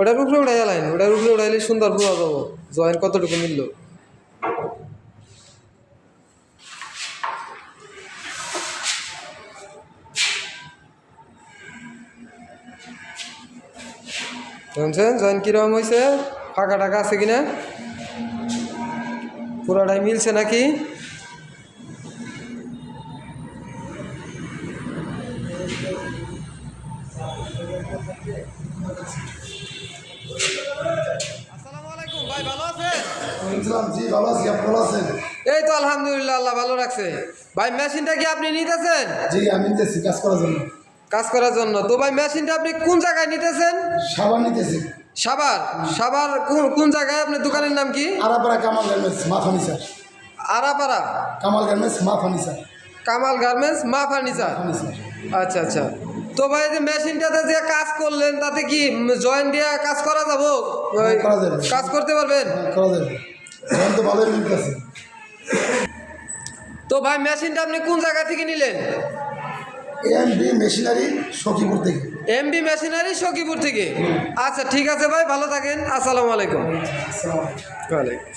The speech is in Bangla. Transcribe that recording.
ওটার উপরে উড়াই লাইন ওটার উপরে উড়াইলে সুন্দর বোঝা যাব জয়েন কতটুকু মিললো শুনছেন? জয়েন কীরকম হয়েছে ফাঁকা টাকা আছে কিনা? পুরাটাই মিলছে নাকি? আসসালামু বলছিলাম জি ভালো আছি আপনি ভালো আছেন? এই তো আলহামদুলিল্লাহ আল্লাহ ভালো রাখছে। ভাই মেশিনটা কি আপনি নিতেছেন? জি আমি নিতেছি কাজ করার জন্য। কাজ করার জন্য। তো ভাই মেশিনটা আপনি কোন জায়গায় নিতেছেন? সাবান নিতেছি। সাবার সাবার কোন কোন জায়গায়? আপনার দোকানের নাম কি? Arapara Kamal garments Maa furniture. Arapara? Kamal garments Maa furniture. Kamal garments Maa furniture? আচ্ছা আচ্ছা। তো ভাই যে মেশিনটাতে যে কাজ করলেন তাতে কি জয়েন দিয়ে কাজ করা যাব? যাবে। কাজ করতে পারবেন? হ্যাঁ, করা যাবে। এখন তো ভালোই মিলতেছে তো ভাই মেশিনটা আপনি কোন জায়গা থেকে নিলেন? এমবি মেশিনারি সখীপুর থেকে। এমবি মেশিনারি সখীপুর থেকে? আচ্ছা ঠিক আছে ভাই ভালো থাকেন। আসসালামু আলাইকুম। আসসালামু আলাইকুম। ওয়ালাইকুম।